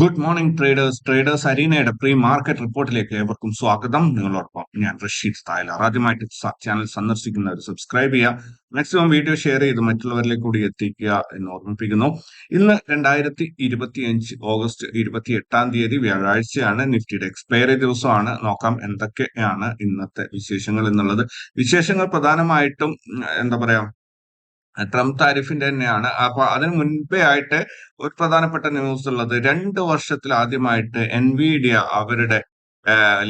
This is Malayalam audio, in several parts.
ഗുഡ് മോർണിംഗ് ട്രേഡേഴ്സ് ട്രേഡേഴ്സ് അരീനയുടെ പ്രീ മാർക്കറ്റ് റിപ്പോർട്ടിലേക്ക് ഏവർക്കും സ്വാഗതം. നിങ്ങളോടൊപ്പം ഞാൻ റഷീദ് തായലാർ. ആദ്യമായിട്ട് ചാനൽ സന്ദർശിക്കുന്നവർ സബ്സ്ക്രൈബ് ചെയ്യുക. മാക്സിമം വീഡിയോ ഷെയർ ചെയ്ത് മറ്റുള്ളവരിലേക്ക് കൂടി എത്തിക്കുക എന്ന് ഓർമ്മിപ്പിക്കുന്നു. ഇന്ന് രണ്ടായിരത്തി ഇരുപത്തി അഞ്ച് ഓഗസ്റ്റ് ഇരുപത്തി എട്ടാം തീയതി വ്യാഴാഴ്ചയാണ്. നിഫ്റ്റിയുടെ എക്സ്പയറി ദിവസമാണ്. നോക്കാം എന്തൊക്കെയാണ് ഇന്നത്തെ വിശേഷങ്ങൾ എന്നുള്ളത്. വിശേഷങ്ങൾ പ്രധാനമായിട്ടും എന്താ പറയാ ട്രംപ് താരിഫിന്റെ തന്നെയാണ്. അപ്പൊ അതിന് മുൻപേ ആയിട്ട് ഒരു പ്രധാനപ്പെട്ട ന്യൂസ് ഉള്ളത് രണ്ട് വർഷത്തിൽ ആദ്യമായിട്ട് എൻവിഡിയ അവരുടെ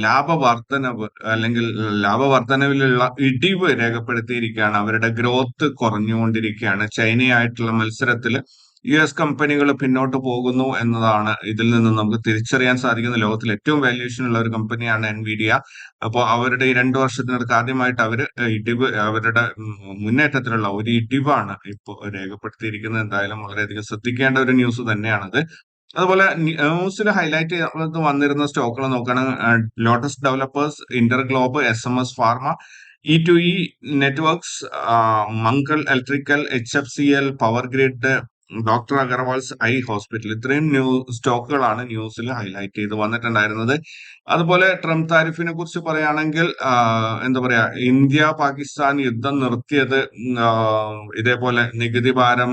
ലാഭവർദ്ധനവ് അല്ലെങ്കിൽ ലാഭവർദ്ധനവിലുള്ള ഇടിവ് രേഖപ്പെടുത്തിയിരിക്കുകയാണ്. അവരുടെ ഗ്രോത്ത് കുറഞ്ഞുകൊണ്ടിരിക്കുകയാണ്. ചൈനയായിട്ടുള്ള മത്സരത്തിൽ യു എസ് കമ്പനികൾ പിന്നോട്ട് പോകുന്നു എന്നതാണ് ഇതിൽ നിന്ന് നമുക്ക് തിരിച്ചറിയാൻ സാധിക്കുന്ന ലോകത്തിൽ ഏറ്റവും വാല്യൂഷൻ ഉള്ള ഒരു കമ്പനിയാണ് എൻവിഡിയ അപ്പോൾ അവരുടെ ഈ രണ്ടു വർഷത്തിനടുത്ത് ആദ്യമായിട്ട് അവർ ഇടിവ് അവരുടെ മുന്നേറ്റത്തിലുള്ള ഒരു ഇടിവാണ് ഇപ്പോൾ രേഖപ്പെടുത്തിയിരിക്കുന്നത്. എന്തായാലും വളരെയധികം ശ്രദ്ധിക്കേണ്ട ഒരു ന്യൂസ് തന്നെയാണത്. അതുപോലെ ന്യൂസിൽ ഹൈലൈറ്റ് ചെയ്ത് വന്നിരുന്ന സ്റ്റോക്കുകൾ നോക്കുകയാണെങ്കിൽ Lotus Developers InterGlobe S M S Pharma E two E Networks Mangal electrical H F C L power grid doctor Agarwal's eye hospital ഇത്രയും ന്യൂ സ്റ്റോക്കുകളാണ് ന്യൂസിൽ ഹൈലൈറ്റ് ചെയ്ത് വന്നിട്ടുണ്ടായിരുന്നത്. അതുപോലെ ട്രംപ് താരിഫിനെ കുറിച്ച് പറയുകയാണെങ്കിൽ എന്താ പറയാ ഇന്ത്യ പാകിസ്ഥാൻ യുദ്ധം നിർത്തിയത് ഇതേപോലെ നികുതി ഭാരം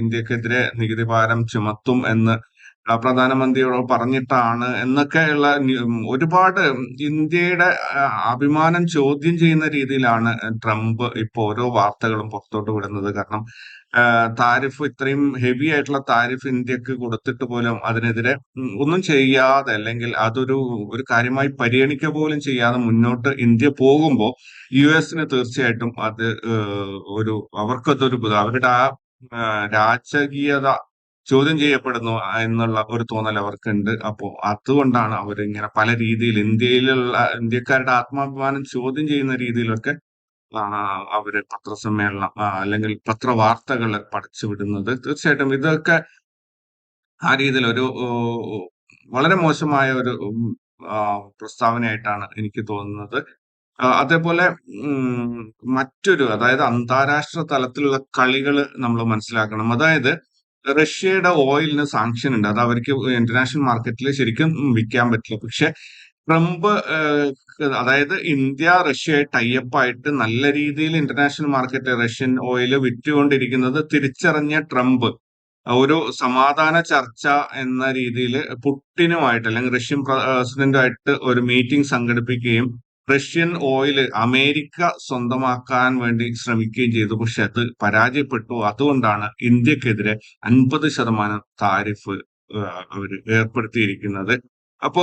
ഇന്ത്യക്കെതിരെ നികുതി ഭാരം ചുമത്തും എന്ന് പ്രധാനമന്ത്രിയോട് പറഞ്ഞിട്ടാണ് എന്നൊക്കെയുള്ള ഒരുപാട് ഇന്ത്യയുടെ അഭിമാനം ചോദ്യം ചെയ്യുന്ന രീതിയിലാണ് ട്രംപ് ഇപ്പോൾ ഓരോ വാർത്തകളും പുറത്തോട്ട് വിടുന്നത്. കാരണം താരിഫ് ഇത്രയും ഹെവി ആയിട്ടുള്ള താരിഫ് ഇന്ത്യയ്ക്ക് കൊടുത്തിട്ട് പോലും അതിനെതിരെ ഒന്നും ചെയ്യാതെ അല്ലെങ്കിൽ അതൊരു ഒരു കാര്യമായി പരിഗണിക്കുക പോലും ചെയ്യാതെ മുന്നോട്ട് ഇന്ത്യ പോകുമ്പോൾ യു എസിന് തീർച്ചയായിട്ടും അത് ഒരു അവർക്കതൊരു അവരുടെ ആ രാജകീയത ചോദ്യം ചെയ്യപ്പെടുന്നു എന്നുള്ള ഒരു തോന്നൽ അവർക്കുണ്ട്. അപ്പോ അതുകൊണ്ടാണ് അവർ ഇങ്ങനെ പല രീതിയിൽ ഇന്ത്യയിലുള്ള ഇന്ത്യക്കാരുടെ ആത്മാഭിമാനം ചോദ്യം ചെയ്യുന്ന രീതിയിലൊക്കെ അവർ പത്രസമ്മേളനം അല്ലെങ്കിൽ പത്രവാർത്തകൾ പഠിച്ചു വിടുന്നത്. തീർച്ചയായിട്ടും ഇതൊക്കെ ആ രീതിയിൽ ഒരു വളരെ മോശമായ ഒരു പ്രസ്താവനയായിട്ടാണ് എനിക്ക് തോന്നുന്നത്. അതേപോലെ മറ്റൊരു അതായത് അന്താരാഷ്ട്ര തലത്തിലുള്ള കളികൾ നമ്മൾ മനസ്സിലാക്കണം. അതായത് റഷ്യയുടെ ഓയിലിന് സാങ്ഷൻ ഉണ്ട്. അത് അവർക്ക് ഇന്റർനാഷണൽ മാർക്കറ്റിൽ ശരിക്കും വിൽക്കാൻ പറ്റില്ല. പക്ഷെ ട്രംപ് അതായത് ഇന്ത്യ റഷ്യ ടൈപ്പ് ആയിട്ട് നല്ല രീതിയിൽ ഇന്റർനാഷണൽ മാർക്കറ്റിൽ റഷ്യൻ ഓയിൽ വിറ്റുകൊണ്ടിരിക്കുന്നത് തിരിച്ചറിഞ്ഞ ട്രംപ് ഒരു സമാധാന ചർച്ച എന്ന രീതിയിൽ പുട്ടിനുമായിട്ട് അല്ലെങ്കിൽ റഷ്യൻ പ്രസിഡന്റുമായിട്ട് ഒരു മീറ്റിംഗ് സംഘടിപ്പിക്കുകയും റഷ്യൻ ഓയിൽ അമേരിക്ക സ്വന്തമാക്കാൻ വേണ്ടി ശ്രമിക്കുകയും ചെയ്തു. പക്ഷെ അത് പരാജയപ്പെട്ടു. അതുകൊണ്ടാണ് ഇന്ത്യക്കെതിരെ അൻപത് ശതമാനം താരിഫ് അവർ ഏർപ്പെടുത്തിയിരിക്കുന്നത്. അപ്പോ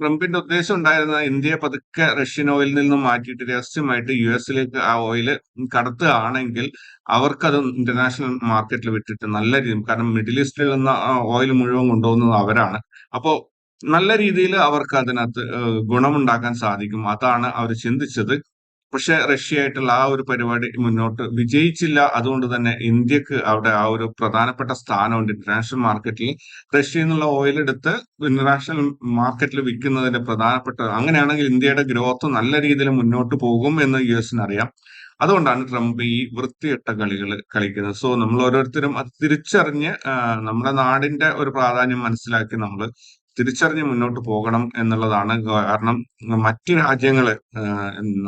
ട്രംപിന്റെ ഉദ്ദേശം ഉണ്ടായിരുന്ന ഇന്ത്യയെ പതുക്കെ റഷ്യൻ ഓയിലിൽ നിന്നും മാറ്റിയിട്ട് രഹസ്യമായിട്ട് യു എസിലേക്ക് ആ ഓയിൽ കടത്തുകയാണെങ്കിൽ അവർക്കത് ഇന്റർനാഷണൽ മാർക്കറ്റിൽ വിട്ടിട്ട് നല്ല രീതി കാരണം മിഡിൽ ഈസ്റ്റിൽ നിന്ന് ഓയിൽ മുഴുവൻ കൊണ്ടുപോകുന്നത് അവരാണ്. അപ്പോ നല്ല രീതിയിൽ അവർക്ക് അതിനകത്ത് ഗുണമുണ്ടാക്കാൻ സാധിക്കും. അതാണ് അവർ ചിന്തിച്ചത്. പക്ഷെ റഷ്യ ആയിട്ടുള്ള ആ ഒരു പരിപാടി മുന്നോട്ട് വിജയിച്ചില്ല. അതുകൊണ്ട് തന്നെ ഇന്ത്യയ്ക്ക് അവിടെ ആ ഒരു പ്രധാനപ്പെട്ട സ്ഥാനമുണ്ട്. ഇന്റർനാഷണൽ മാർക്കറ്റിൽ റഷ്യയിൽ നിന്നുള്ള ഓയിൽ എടുത്ത് ഇന്റർനാഷണൽ മാർക്കറ്റിൽ വിൽക്കുന്നതിന്റെ പ്രധാനപ്പെട്ട അങ്ങനെയാണെങ്കിൽ ഇന്ത്യയുടെ ഗ്രോത്ത് നല്ല രീതിയിൽ മുന്നോട്ട് പോകും എന്ന് യു എസിന് അറിയാം. അതുകൊണ്ടാണ് ട്രംപ് ഈ വൃത്തിയിട്ട കളികൾ കളിക്കുന്നത്. സോ നമ്മൾ ഓരോരുത്തരും അത് തിരിച്ചറിഞ്ഞ് നമ്മുടെ നാടിന്റെ ഒരു പ്രാധാന്യം മനസ്സിലാക്കി നമ്മൾ തിരിച്ചറിഞ്ഞ് മുന്നോട്ട് പോകണം എന്നുള്ളതാണ് കാരണം മറ്റു രാജ്യങ്ങൾ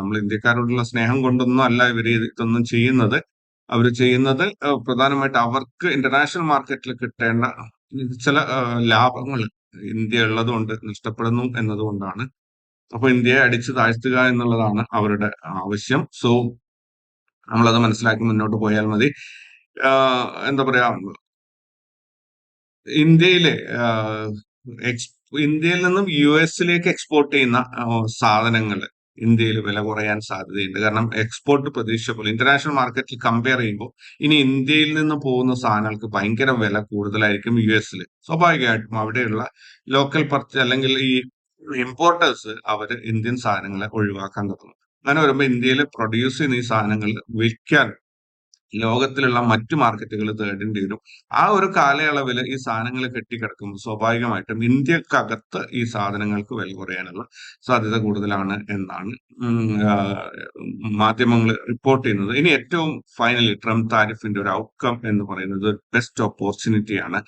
നമ്മൾ ഇന്ത്യക്കാരോടുള്ള സ്നേഹം കൊണ്ടൊന്നും അല്ല ഇവർ ഇതൊന്നും ചെയ്യുന്നത്. അവർ ചെയ്യുന്നത് പ്രധാനമായിട്ട് അവർക്ക് ഇന്റർനാഷണൽ മാർക്കറ്റിൽ കിട്ടേണ്ട ചില ലാഭങ്ങൾ ഇന്ത്യ ഉള്ളതുകൊണ്ട് നഷ്ടപ്പെടുന്നു എന്നതുകൊണ്ടാണ്. അപ്പൊ ഇന്ത്യയെ അടിച്ചു താഴ്ത്തുക എന്നുള്ളതാണ് അവരുടെ ആവശ്യം. സോ നമ്മളത് മനസ്സിലാക്കി മുന്നോട്ട് പോയാൽ മതി. എന്താ പറയാ ഇന്ത്യയിലെ ഇന്ത്യയിൽ നിന്നും യു എസിലേക്ക് എക്സ്പോർട്ട് ചെയ്യുന്ന സാധനങ്ങൾ ഇന്ത്യയിൽ വില കുറയാൻ സാധ്യതയുണ്ട്. കാരണം എക്സ്പോർട്ട് പ്രതീക്ഷ പോലെ ഇന്റർനാഷണൽ മാർക്കറ്റിൽ കമ്പയർ ചെയ്യുമ്പോൾ ഇനി ഇന്ത്യയിൽ നിന്ന് പോകുന്ന സാധനങ്ങൾക്ക് ഭയങ്കര വില കൂടുതലായിരിക്കും യു എസിൽ സ്വാഭാവികമായിട്ടും അവിടെയുള്ള ലോക്കൽ പർച്ച അല്ലെങ്കിൽ ഈ ഇമ്പോർട്ടേഴ്സ് അവർ ഇന്ത്യൻ സാധനങ്ങളെ ഒഴിവാക്കാൻ തുടങ്ങും. അങ്ങനെ വരുമ്പോൾ ഇന്ത്യയിൽ പ്രൊഡ്യൂസ് ചെയ്യുന്ന ഈ സാധനങ്ങൾ വിൽക്കാൻ ലോകത്തിലുള്ള മറ്റു മാർക്കറ്റുകൾ തേടേണ്ടി വരും. ആ ഒരു കാലയളവിൽ ഈ സാധനങ്ങൾ കെട്ടിക്കിടക്കുമ്പോൾ സ്വാഭാവികമായിട്ടും ഇന്ത്യക്കകത്ത് ഈ സാധനങ്ങൾക്ക് വില കുറയാനുള്ള സാധ്യത കൂടുതലാണ് എന്നാണ് മാധ്യമങ്ങൾ റിപ്പോർട്ട് ചെയ്യുന്നത്. ഇനി ഏറ്റവും ഫൈനലി ട്രംപ് താരിഫിന്റെ ഒരു ഔട്ട്കം എന്ന് പറയുന്നത് ബെസ്റ്റ് ഓപ്പർച്യൂണിറ്റിയാണ്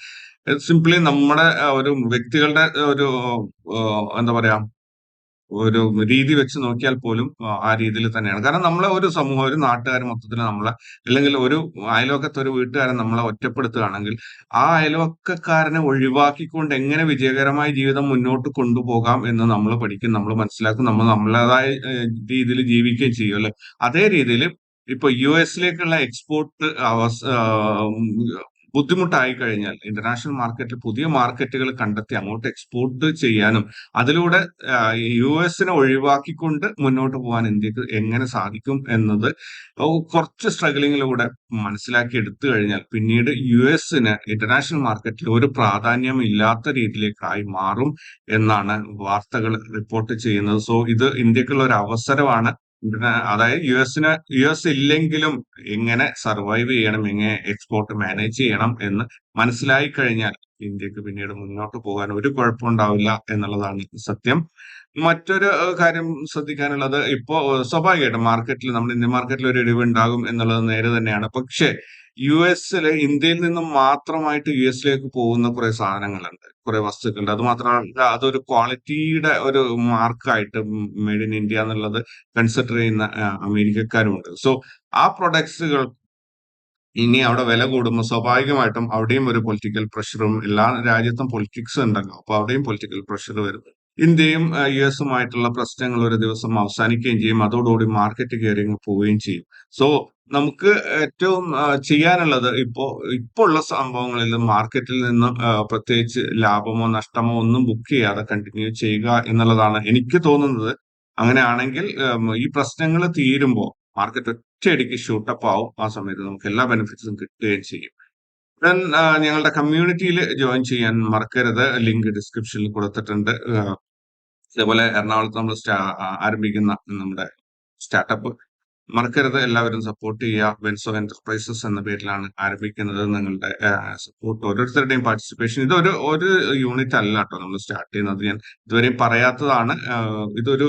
സിംപ്ലി നമ്മുടെ ഒരു വ്യക്തികളുടെ ഒരു എന്താ പറയാ ഒരു രീതി വെച്ച് നോക്കിയാൽ പോലും ആ രീതിയിൽ തന്നെയാണ്. കാരണം നമ്മളെ ഒരു സമൂഹം ഒരു നാട്ടുകാർ മൊത്തത്തിൽ നമ്മളെ അല്ലെങ്കിൽ ഒരു അയൽവക്കത്തെ ഒരു വീട്ടുകാരൻ നമ്മളെ ഒറ്റപ്പെടുത്തുകയാണെങ്കിൽ ആ അയൽവക്കക്കാരനെ ഒഴിവാക്കിക്കൊണ്ട് എങ്ങനെ വിജയകരമായ ജീവിതം മുന്നോട്ട് കൊണ്ടുപോകാം എന്ന് നമ്മൾ പഠിക്കും നമ്മൾ മനസ്സിലാക്കും നമ്മൾ നമ്മളേതായ രീതിയിൽ ജീവിക്കുകയും ചെയ്യും അതേ രീതിയിൽ ഇപ്പൊ യു എസിലേക്കുള്ള എക്സ്പോർട്ട് ബുദ്ധിമുട്ടായി കഴിഞ്ഞാൽ ഇന്റർനാഷണൽ മാർക്കറ്റിൽ പുതിയ മാർക്കറ്റുകൾ കണ്ടെത്തി അങ്ങോട്ട് എക്സ്പോർട്ട് ചെയ്യാനും അതിലൂടെ യു എസിനെ ഒഴിവാക്കിക്കൊണ്ട് മുന്നോട്ട് പോകാൻ ഇന്ത്യയ്ക്ക് എങ്ങനെ സാധിക്കും എന്നത് കുറച്ച് സ്ട്രഗിളിങ്ങിലൂടെ മനസ്സിലാക്കി എടുത്തു കഴിഞ്ഞാൽ പിന്നീട് യു എസിന് ഇന്റർനാഷണൽ മാർക്കറ്റിൽ ഒരു പ്രാധാന്യം ഇല്ലാത്ത രീതിയിലേക്കായി മാറും എന്നാണ് വാർത്തകൾ റിപ്പോർട്ട് ചെയ്യുന്നത്. സോ ഇത് ഇന്ത്യക്കുള്ള ഒരു അവസരമാണ് അതായത് യു എസിന് യു എസ് ഇല്ലെങ്കിലും എങ്ങനെ സർവൈവ് ചെയ്യണം എങ്ങനെ എക്സ്പോർട്ട് മാനേജ് ചെയ്യണം എന്ന് മനസ്സിലായി കഴിഞ്ഞാൽ ഇന്ത്യയ്ക്ക് പിന്നീട് മുന്നോട്ട് പോകാൻ ഒരു കുഴപ്പമുണ്ടാവില്ല എന്നുള്ളതാണ് സത്യം. മറ്റൊരു കാര്യം ശ്രദ്ധിക്കാനുള്ളത് ഇപ്പോ സ്വാഭാവികമായിട്ടും മാർക്കറ്റിൽ നമ്മുടെ ഇന്ത്യൻ മാർക്കറ്റിൽ ഒരു ഇടിവുണ്ടാകും എന്നുള്ളത് നേരെ തന്നെയാണ്. പക്ഷേ യു എസിൽ ഇന്ത്യയിൽ നിന്നും മാത്രമായിട്ട് യു എസിലേക്ക് പോകുന്ന കുറെ സാധനങ്ങളുണ്ട് കുറെ വസ്തുക്കളുണ്ട്. അത് മാത്രമല്ല അതൊരു ക്വാളിറ്റിയുടെ ഒരു മാർക്കായിട്ട് മെയ്ഡ് ഇൻ ഇന്ത്യ എന്നുള്ളത് കൺസിഡർ ചെയ്യുന്ന അമേരിക്കക്കാരുമുണ്ട്. സോ ആ പ്രൊഡക്ട്സുകൾ ഇനി അവിടെ വില കൂടുമ്പോൾ സ്വാഭാവികമായിട്ടും അവിടെയും ഒരു പൊളിറ്റിക്കൽ പ്രഷറും എല്ലാ രാജ്യത്തും പൊളിറ്റിക്സും ഉണ്ടല്ലോ. അപ്പൊ അവിടെയും പൊളിറ്റിക്കൽ പ്രഷർ വരും ഇന്ത്യയും യു എസുമായിട്ടുള്ള പ്രശ്നങ്ങൾ ഒരു ദിവസം അവസാനിക്കുകയും ചെയ്യും. അതോടുകൂടി മാർക്കറ്റ് കയറിങ് പോവുകയും ചെയ്യും. സോ നമുക്ക് ഏറ്റവും ചെയ്യാനുള്ളത് ഇപ്പോ ഇപ്പോൾ ഉള്ള സംഭവങ്ങളിൽ മാർക്കറ്റിൽ നിന്ന് പ്രത്യേകിച്ച് ലാഭമോ നഷ്ടമോ ഒന്നും ബുക്ക് ചെയ്യാതെ കണ്ടിന്യൂ ചെയ്യുക എന്നുള്ളതാണ് എനിക്ക് തോന്നുന്നത്. അങ്ങനെയാണെങ്കിൽ ഈ പ്രശ്നങ്ങൾ തീരുമ്പോൾ മാർക്കറ്റ് ഒറ്റയടിക്ക് ഷൂട്ടപ്പ് ആവും ആ സമയത്ത് നമുക്ക് എല്ലാ ബെനിഫിറ്റ്സും കിട്ടുകയും ചെയ്യും. ദെൻ ഞങ്ങളുടെ കമ്മ്യൂണിറ്റിയിൽ ജോയിൻ ചെയ്യാൻ മറക്കരുത്. ലിങ്ക് ഡിസ്ക്രിപ്ഷനിൽ കൊടുത്തിട്ടുണ്ട്. ഇതേപോലെ എറണാകുളത്ത് നമ്മൾ ആരംഭിക്കുന്ന നമ്മുടെ സ്റ്റാർട്ടപ്പ്. മറക്കരുത്. എല്ലാവരും സപ്പോർട്ട് ചെയ്യുക. വെൻസോ എന്റർപ്രൈസസ് എന്ന പേരിലാണ് ആരംഭിക്കുന്നത് നിങ്ങളുടെ സപ്പോർട്ട് ഓരോരുത്തരുടെയും പാർട്ടിസിപ്പേഷൻ ഇതൊരു ഒരു യൂണിറ്റ് അല്ല കേട്ടോ നമ്മൾ സ്റ്റാർട്ട് ചെയ്യുന്നത്. ഞാൻ ഇതുവരെയും പറയാത്തതാണ്. ഇതൊരു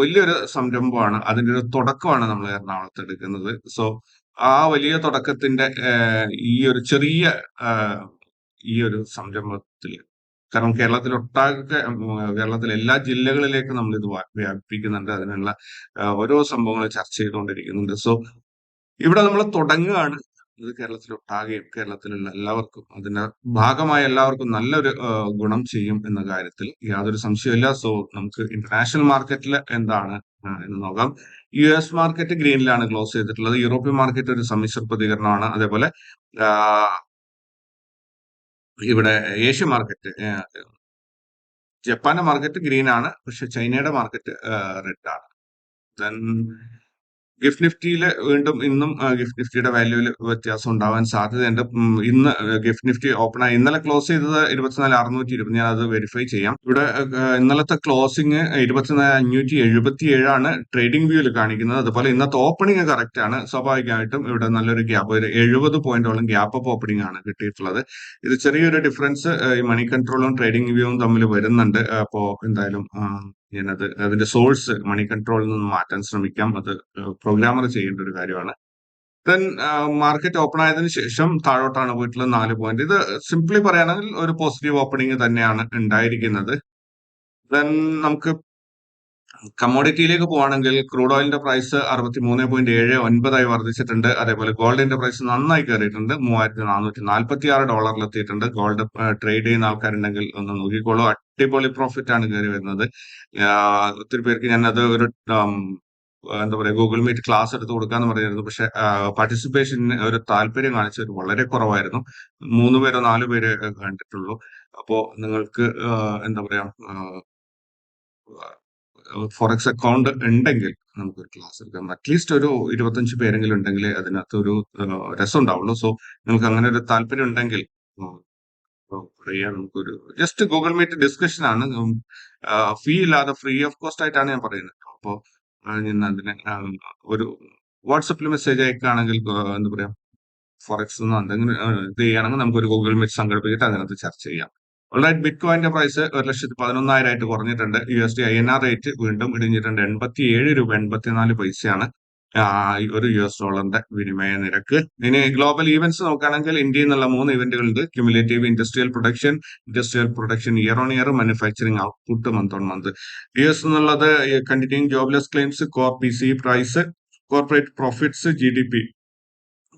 വലിയൊരു സംരംഭമാണ്. അതിന്റെ ഒരു തുടക്കമാണ് നമ്മൾ എറണാകുളത്ത് എടുക്കുന്നത്. സോ ആ വലിയ തുടക്കത്തിന്റെ ഈ ഒരു ചെറിയ ഈ ഒരു സംരംഭത്തിൽ കാരണം കേരളത്തിലൊട്ടാകെ കേരളത്തിലെ എല്ലാ ജില്ലകളിലേക്കും നമ്മൾ ഇത് വ്യാപിപ്പിക്കുന്നുണ്ട്. അതിനുള്ള ഓരോ സംഭവങ്ങൾ ചർച്ച ചെയ്തുകൊണ്ടിരിക്കുന്നുണ്ട്. സോ ഇവിടെ നമ്മൾ തുടങ്ങുകയാണ്. ഇത് കേരളത്തിലൊട്ടാകെയും കേരളത്തിലുള്ള എല്ലാവർക്കും അതിന്റെ ഭാഗമായ എല്ലാവർക്കും നല്ലൊരു ഗുണം ചെയ്യും എന്ന കാര്യത്തിൽ യാതൊരു സംശയമില്ല സോ നമുക്ക് ഇന്റർനാഷണൽ മാർക്കറ്റിൽ എന്താണ് എന്ന് നോക്കാം. യു എസ് മാർക്കറ്റ് ഗ്രീനിലാണ് ക്ലോസ് ചെയ്തിട്ടുള്ളത്. യൂറോപ്യൻ മാർക്കറ്റ് ഒരു സമ്മിശ്ര പ്രതികരണമാണ്. അതേപോലെ ഇവിടെ ഏഷ്യ മാർക്കറ്റ് ജപ്പാന്റെ മാർക്കറ്റ് ഗ്രീൻ ആണ് പക്ഷെ ചൈനയുടെ മാർക്കറ്റ് റെഡ് ആണ് ദെൻ ഗിഫ്റ്റ് നിഫ്റ്റിയിൽ വീണ്ടും ഇന്നും ഗിഫ്റ്റ് നിഫ്റ്റിയുടെ വാല്യൂവിൽ വ്യത്യാസം ഉണ്ടാവാൻ സാധ്യതയുണ്ട്. ഇന്ന് ഗിഫ്റ്റ് നിഫ്റ്റി ഓപ്പൺ ആയി ഇന്നലെ ക്ലോസ് ചെയ്തത് ഇരുപത്തിനാല് അറുന്നൂറ്റി ഇരുപത് ഞാൻ അത് വെരിഫൈ ചെയ്യാം. ഇവിടെ ഇന്നലത്തെ ക്ലോസിംഗ് ഇരുപത്തിനാല് അഞ്ഞൂറ്റി എഴുപത്തി ഏഴാണ് ട്രേഡിംഗ് വ്യൂവിൽ കാണിക്കുന്നത്. അതുപോലെ ഇന്നത്തെ ഓപ്പണിംഗ് കറക്റ്റ് ആണ് സ്വാഭാവികമായിട്ടും ഇവിടെ നല്ലൊരു ഗ്യാപ്പ് ഒരു എഴുപത് പോയിന്റോളം ഗ്യാപ്പ് അപ്പ് ഓപ്പണിംഗ് ആണ് കിട്ടിയിട്ടുള്ളത്. ഇത് ചെറിയൊരു ഡിഫറൻസ് ഈ മണി കൺട്രോളും ട്രേഡിംഗ് വ്യൂവും തമ്മിൽ വരുന്നുണ്ട്. അപ്പോ എന്തായാലും ഞാനത് അതിന്റെ സോഴ്സ് മണി കൺട്രോളിൽ നിന്ന് മാറ്റാൻ ശ്രമിക്കാം. അത് പ്രോഗ്രാമർ ചെയ്യേണ്ട ഒരു കാര്യമാണ്. ദെൻ മാർക്കറ്റ് ഓപ്പൺ ആയതിനു ശേഷം താഴോട്ടാണ് പോയിട്ടുള്ള നാല് പോയിന്റ്. ഇത് സിംപ്ലി പറയുകയാണെങ്കിൽ ഒരു പോസിറ്റീവ് ഓപ്പണിംഗ് തന്നെയാണ് ഉണ്ടായിരിക്കുന്നത്. ദെൻ നമുക്ക് കമ്മോഡിറ്റിയിലേക്ക് പോവാണെങ്കിൽ ക്രൂഡ് ഓയിലിന്റെ പ്രൈസ് അറുപത്തി മൂന്ന് പോയിന്റ് ഏഴ് ഒൻപതായി വർദ്ധിച്ചിട്ടുണ്ട്. അതേപോലെ ഗോൾഡിന്റെ പ്രൈസ് നന്നായി കയറിയിട്ടുണ്ട്. മൂവായിരത്തി നാനൂറ്റി നാൽപ്പത്തി ആറ് ഡോളറിൽ എത്തിയിട്ടുണ്ട്. ഗോൾഡ് ട്രേഡ് ചെയ്യുന്ന ആൾക്കാരുണ്ടെങ്കിൽ ഒന്ന് നോക്കിക്കോളൂ. അടിപൊളി പ്രോഫിറ്റ് ആണ് കയറി വരുന്നത്. ഒത്തിരി പേർക്ക് ഞാൻ അത് ഒരു എന്താ പറയുക ഗൂഗിൾ മീറ്റ് ക്ലാസ് എടുത്ത് കൊടുക്കാന്ന് പറഞ്ഞിരുന്നു. പക്ഷെ പാർട്ടിസിപ്പേഷന് ഒരു താല്പര്യം കാണിച്ചത് വളരെ കുറവായിരുന്നു. മൂന്ന് പേരോ നാലു പേര് കണ്ടിട്ടുള്ളൂ. അപ്പോ നിങ്ങൾക്ക് എന്താ പറയാ ഫോറക്സ് അക്കൗണ്ട് ഉണ്ടെങ്കിൽ നമുക്കൊരു ക്ലാസ് എടുക്കാം. അറ്റ്ലീസ്റ്റ് ഒരു ഇരുപത്തഞ്ച് പേരെങ്കിലും ഉണ്ടെങ്കിൽ അതിനകത്ത് ഒരു രസം ഉണ്ടാവുള്ളൂ. സോ നിങ്ങൾക്ക് അങ്ങനെ ഒരു താല്പര്യം ഉണ്ടെങ്കിൽ നമുക്കൊരു ജസ്റ്റ് ഗൂഗിൾ മീറ്റ് ഡിസ്കഷൻ ആണ്. ഫീ ഇല്ലാതെ ഫ്രീ ഓഫ് കോസ്റ്റ് ആയിട്ടാണ് ഞാൻ പറയുന്നത്. അപ്പോൾ ഞാൻ അതിനെ ഒരു വാട്സപ്പിൽ മെസ്സേജ് അയക്കുകയാണെങ്കിൽ എന്താ പറയാ ഫോറക്സ് എന്തെങ്കിലും ഇത് ചെയ്യുകയാണെങ്കിൽ നമുക്ക് ഒരു ഗൂഗിൾ മീറ്റ് സംഘടിപ്പിച്ചിട്ട് അതിനകത്ത് ചർച്ച ചെയ്യാം. ഓൾറൈറ്റ് ബിറ്റ് കോയിന്റെ പ്രൈസ് ഒരു ലക്ഷത്തി പതിനൊന്നായിരം ആയിട്ട് കുറഞ്ഞിട്ടുണ്ട്. U S D I N R rate വീണ്ടും ഇടിഞ്ഞിട്ടുണ്ട്. എൺപത്തി ഏഴ് രൂപ എൺപത്തിനാല് പൈസയാണ് ഒരു യു എസ് ഡോളറിന്റെ വിനിമയ നിരക്ക്. ഇനി ഗ്ലോബൽ ഈവന്റ്സ് നോക്കുകയാണെങ്കിൽ ഇന്ത്യയിൽ നിന്നുള്ള മൂന്ന് ഇവന്റുകൾ ഉണ്ട് cumulative industrial production industrial production year on year manufacturing output month on month U S എന്നുള്ളത് continuing jobless claims core P C price corporate profits G D P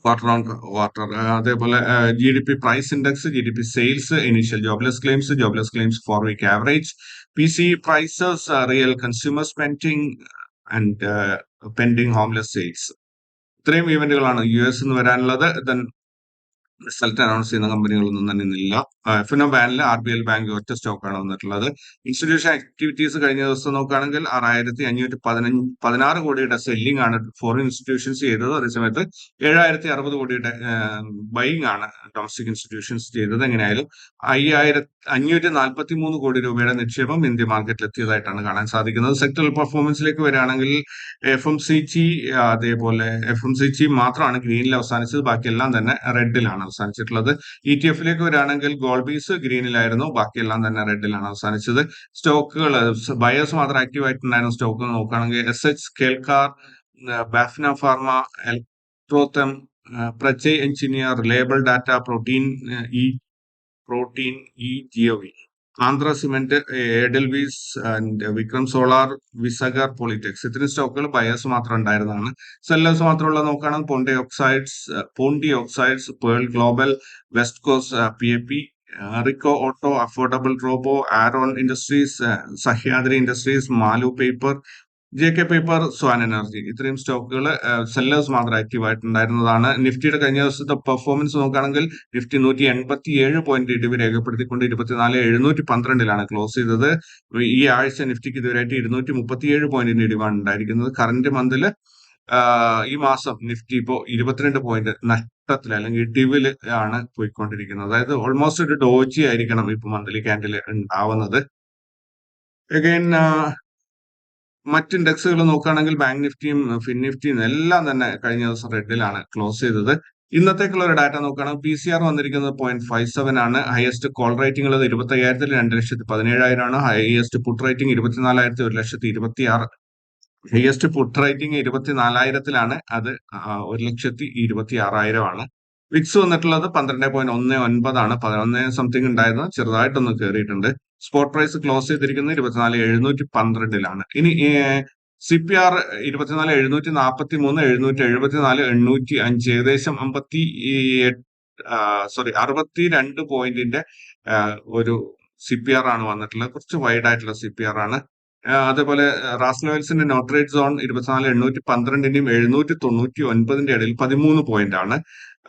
quarter on quarter അതേപോലെ G D P price index G D P sales initial jobless claims jobless claims four week average P C prices real consumer spending and pending homeless sales ഇത്രയും ഇവന്റുകളാണ് യു എസ് നിന്ന് വരാനുള്ളത്. ദെൻ റിസൾട്ട് അനൗൺസ് ചെയ്യുന്ന കമ്പനികളൊന്നും തന്നെ ഇന്നില്ല. എഫ് എൻ ബാനിൽ ആർ ബി എൽ ബാങ്ക് ഒറ്റ സ്റ്റോക്കാണ് വന്നിട്ടുള്ളത്. ഇൻസ്റ്റിറ്റ്യൂഷൻ ആക്ടിവിറ്റീസ് കഴിഞ്ഞ ദിവസം നോക്കുകയാണെങ്കിൽ ആറായിരത്തി അഞ്ഞൂറ്റി പതിനഞ്ച് പതിനാറ് കോടിയുടെ സെല്ലിംഗ് ആണ് ഫോറിൻ ഇൻസ്റ്റിറ്റ്യൂഷൻസ് ചെയ്തത്. അതേസമയത്ത് ഏഴായിരത്തി അറുപത് കോടിയുടെ ബൈങ് ആണ് ഡൊമസ്റ്റിക് ഇൻസ്റ്റിറ്റ്യൂഷൻസ് ചെയ്തത്. എങ്ങനെയായാലും അയ്യായിരത്തി അഞ്ഞൂറ്റി നാൽപ്പത്തി മൂന്ന് കോടി രൂപയുടെ നിക്ഷേപം ഇന്ത്യ മാർക്കറ്റിൽ എത്തിയതായിട്ടാണ് കാണാൻ സാധിക്കുന്നത്. സെക്ടറൽ പെർഫോമൻസിലേക്ക് വരികയാണെങ്കിൽ എഫ് എം സി ജി അതേപോലെ എഫ് എം സി ജി മാത്രമാണ് ഗ്രീനിൽ അവസാനിച്ചത്. ബാക്കിയെല്ലാം തന്നെ റെഡിലാണ് അവസാനിച്ചിട്ടുള്ളത്. ഇ ടി എഫിലേക്ക് വരികയാണെങ്കിൽ ഗോൾബീസ് ഗ്രീനിലായിരുന്നു. ബാക്കിയെല്ലാം തന്നെ റെഡിലാണ് അവസാനിച്ചത്. സ്റ്റോക്കുകൾ ബയേഴ്സ് മാത്രം ആക്റ്റീവ് ആയിട്ടുണ്ടായിരുന്നു. സ്റ്റോക്ക് നോക്കുകയാണെങ്കിൽ S H Kelkar Bafna pharma Electrotherm Prajay engineer label data Protean e Protean e gov Andhra cement Edelweiss and Vikram solar Visagar polytex. ഇത്രയും സ്റ്റോക്കുകൾ ബയേഴ്സ് മാത്രം ഉണ്ടായിരുന്നതാണ്. സെല്ലേഴ്സ് മാത്രമുള്ള നോക്കുകയാണെങ്കിൽ Pondy oxides Pondy oxides pearl global west coast P A P Rico auto affordable robo Aaron industries Sahyadri industries Malu paper J K paper swan energy ഇത്രയും സ്റ്റോക്കുകൾ സെല്ലേഴ്സ് മാത്രം ആക്റ്റീവ് ആയിട്ടുണ്ടായിരുന്നതാണ്. നിഫ്റ്റിയുടെ കഴിഞ്ഞ ദിവസത്തെ പെർഫോമൻസ് നോക്കുകയാണെങ്കിൽ നിഫ്റ്റി നൂറ്റി എൺപത്തി ഏഴ് പോയിന്റ് ഇടിവ് രേഖപ്പെടുത്തിക്കൊണ്ട് ഇരുപത്തിനാല് എഴുന്നൂറ്റി പന്ത്രണ്ടിലാണ് ക്ലോസ് ചെയ്തത്. ഈ ആഴ്ച നിഫ്റ്റിക്ക് ഇതുവരെയായിട്ട് ഇരുന്നൂറ്റി മുപ്പത്തിയേഴ് പോയിന്റിന്റെ ഇടിവാണ് ഉണ്ടായിരിക്കുന്നത്. കറന്റ് മന്തിൽ ഈ മാസം നിഫ്റ്റി ഇപ്പോ ഇരുപത്തിരണ്ട് പോയിന്റ് നഷ്ടത്തിൽ അല്ലെങ്കിൽ ഇടിവിൽ ആണ് പോയിക്കൊണ്ടിരിക്കുന്നത്. അതായത് ഓൾമോസ്റ്റ് ഒരു ഡോജി ആയിരിക്കണം ഇപ്പൊ മന്ത്ലി ക്യാൻഡിൽ ഉണ്ടാവുന്നത്. അഗൈൻ മറ്റ് ഇൻഡെക്സുകൾ നോക്കുകയാണെങ്കിൽ ബാങ്ക് നിഫ്റ്റിയും ഫിൻ നിഫ്റ്റിയും എല്ലാം തന്നെ കഴിഞ്ഞ ദിവസം റെഡിലാണ് ക്ലോസ് ചെയ്തത്. ഇന്നത്തേക്കുള്ള ഒരു ഡാറ്റ നോക്കുകയാണെങ്കിൽ പി സി ആർ വന്നിരിക്കുന്നത് പോയിന്റ് ഫൈവ് സെവൻ ആണ്. ഹയസ്റ്റ് കോൾ റേറ്റിംഗ് ഉള്ളത് ഇരുപത്തി അയ്യായിരത്തിൽ രണ്ട് ലക്ഷത്തി പതിനേഴായിരം ആണ്. ഹയസ്റ്റ് പുട്ട് റേറ്റിംഗ് ഇരുപത്തിനാലായിരത്തി ഒരു ലക്ഷത്തി ഇരുപത്തി ആറ് ഹയസ്റ്റ് പുട്ട് റേറ്റിംഗ് ഇരുപത്തിനാലായിരത്തിലാണ് അത് ഒരു ലക്ഷത്തി ഇരുപത്തി ആറായിരം ആണ്. വിക്സ് വന്നിട്ടുള്ളത് പന്ത്രണ്ട് പോയിന്റ് ഒന്ന് ഒൻപതാണ് പതിനൊന്ന് സംതിങ് ഉണ്ടായിരുന്നു. ചെറുതായിട്ടൊന്ന് കയറിയിട്ടുണ്ട് സ്പോട്ട് പ്രൈസ് ക്ലോസ് ചെയ്തിരിക്കുന്നത് ഇരുപത്തിനാല് എഴുന്നൂറ്റി പന്ത്രണ്ടിലാണ് ഇനി സി പി ആർ ഇരുപത്തിനാല് എഴുന്നൂറ്റി നാൽപ്പത്തി മൂന്ന് എഴുന്നൂറ്റി എഴുപത്തിനാല് എണ്ണൂറ്റി അഞ്ച് ഏകദേശം അമ്പത്തി സോറി അറുപത്തി രണ്ട് പോയിന്റിന്റെ ഒരു സി പി ആർ ആണ് വന്നിട്ടുള്ളത്. കുറച്ച് വൈഡ് ആയിട്ടുള്ള സി പി ആർ ആണ്. അതേപോലെ റാസ്ലോവൽസിന്റെ നോട്ട്രേറ്റ് സോൺ ഇരുപത്തിനാല് എണ്ണൂറ്റി പന്ത്രണ്ടിന്റെയും എഴുന്നൂറ്റി തൊണ്ണൂറ്റി ഒൻപതിന്റെ ഇടയിൽ പതിമൂന്ന് പോയിന്റ് ആണ്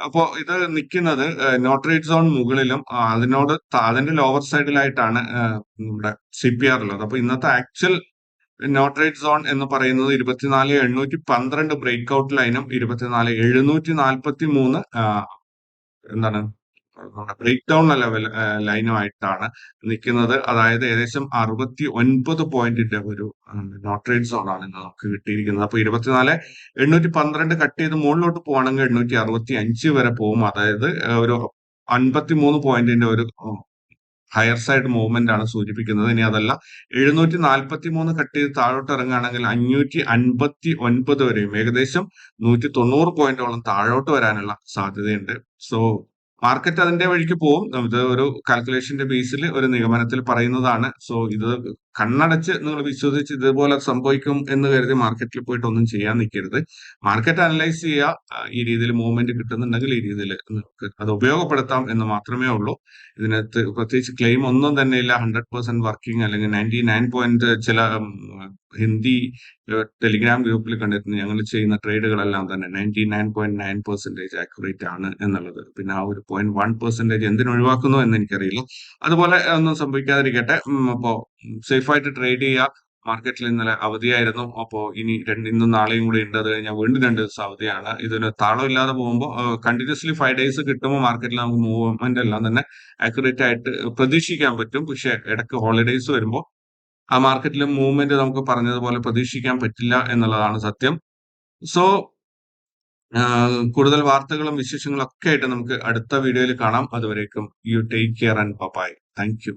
അപ്പോ ഇത് നിൽക്കുന്നത് നോട്ടറേറ്റ് സോൺ മുകളിലും അതിനോട് അതിന്റെ ലോവർ സൈഡിലായിട്ടാണ് നമ്മുടെ സി പി ആർ ഉള്ളത്. അപ്പൊ ഇന്നത്തെ ആക്ച്വൽ നോട്ടറേറ്റ് സോൺ എന്ന് പറയുന്നത് ഇരുപത്തിനാല് എണ്ണൂറ്റി പന്ത്രണ്ട് ബ്രേക്ക് ഔട്ട് ലൈനും ഇരുപത്തിനാല് എഴുന്നൂറ്റി നാൽപ്പത്തി മൂന്ന് എന്താണ് ബ്രേക്ക് ഡൗൺ ലെവൽ ലൈനുമായിട്ടാണ് നിൽക്കുന്നത്. അതായത് ഏകദേശം അറുപത്തി ഒൻപത് പോയിന്റിന്റെ ഒരു നോട്രേറ്റ് സോണാണ് ഇന്ന് നമുക്ക് കിട്ടിയിരിക്കുന്നത്. അപ്പൊ ഇരുപത്തിനാല് എണ്ണൂറ്റി പന്ത്രണ്ട് കട്ട് ചെയ്ത് മുകളിലോട്ട് പോകണമെങ്കിൽ എണ്ണൂറ്റി അറുപത്തി അഞ്ച് വരെ പോകും. അതായത് ഒരു അൻപത്തി മൂന്ന് പോയിന്റിന്റെ ഒരു ഹയർ സൈഡ് മൂവ്മെന്റ് ആണ് സൂചിപ്പിക്കുന്നത്. ഇനി അതല്ല എഴുന്നൂറ്റി നാൽപ്പത്തി മൂന്ന് കട്ട് ചെയ്ത് താഴോട്ട് ഇറങ്ങുകയാണെങ്കിൽ അഞ്ഞൂറ്റി അൻപത്തി ഒൻപത് വരെയും ഏകദേശം നൂറ്റി തൊണ്ണൂറ് പോയിന്റോളം താഴോട്ട് വരാനുള്ള സാധ്യതയുണ്ട്. സോ മാർക്കറ്റ് അതിന്റെ വഴിക്ക് പോകും ഇത് ഒരു കാൽക്കുലേഷന്റെ ബേസിൽ ഒരു നിഗമനത്തിൽ പറയുന്നതാണ്. സോ ഇത് കണ്ണടച്ച് നിങ്ങൾ വിശ്വസിച്ച് ഇതുപോലെ സംഭവിക്കും എന്ന് കരുതി മാർക്കറ്റിൽ പോയിട്ട് ഒന്നും ചെയ്യാൻ നിൽക്കരുത്. മാർക്കറ്റ് അനലൈസ് ചെയ്യുക ഈ രീതിയിൽ മൂവ്മെന്റ് കിട്ടുന്നുണ്ടെങ്കിൽ ഈ രീതിയിൽ നിങ്ങൾക്ക് അത് ഉപയോഗപ്പെടുത്താം എന്ന് മാത്രമേ ഉള്ളൂ. ഇതിനകത്ത് പ്രത്യേകിച്ച് ക്ലെയിം ഒന്നും തന്നെ ഇല്ല. ഹൺഡ്രഡ് പെർസെന്റ് വർക്കിംഗ് അല്ലെങ്കിൽ നയന്റി നയൻ പോയിന്റ് ചില ഹിന്ദി ടെലിഗ്രാം ഗ്രൂപ്പിൽ കണ്ടിരുന്നു ഞങ്ങൾ ചെയ്യുന്ന ട്രേഡുകളെല്ലാം തന്നെ ninety nine point nine percentage accurate ആണ് എന്നുള്ളത്. പിന്നെ ആ ഒരു പോയിന്റ് വൺ പെർസെന്റേജ് എന്തിനൊഴിവാക്കുന്നു എന്ന് എനിക്കറിയില്ല. അതുപോലെ ഒന്നും സംഭവിക്കാതിരിക്കട്ടെ. അപ്പോ സേഫായിട്ട് ട്രേഡ് ചെയ്യുക മാർക്കറ്റിൽ ഇന്നലെ അവധിയായിരുന്നു. അപ്പോൾ ഇനി രണ്ട് ഇന്നും നാളെയും കൂടി ഉണ്ട്. അത് കഴിഞ്ഞാൽ വീണ്ടും രണ്ട് ദിവസം അവധിയാണ്. ഇതിന് താളം ഇല്ലാതെ പോകുമ്പോൾ കണ്ടിന്യൂസ്ലി ഫൈവ് ഡേയ്സ് കിട്ടുമ്പോൾ മാർക്കറ്റിൽ നമുക്ക് മൂവ്മെന്റ് എല്ലാം തന്നെ ആക്യുറേറ്റ് ആയിട്ട് പ്രതീക്ഷിക്കാൻ പറ്റും. പക്ഷെ ഇടയ്ക്ക് ഹോളിഡേയ്സ് വരുമ്പോൾ ആ മാർക്കറ്റിലെ മൂവ്മെന്റ് നമുക്ക് പറഞ്ഞതുപോലെ പ്രതീക്ഷിക്കാൻ പറ്റില്ല എന്നുള്ളതാണ് സത്യം. സോ കൂടുതൽ വാർത്തകളും വിശേഷങ്ങളും ഒക്കെ ആയിട്ട് നമുക്ക് അടുത്ത വീഡിയോയിൽ കാണാം. അതുവരേക്കും you take care and bye thank you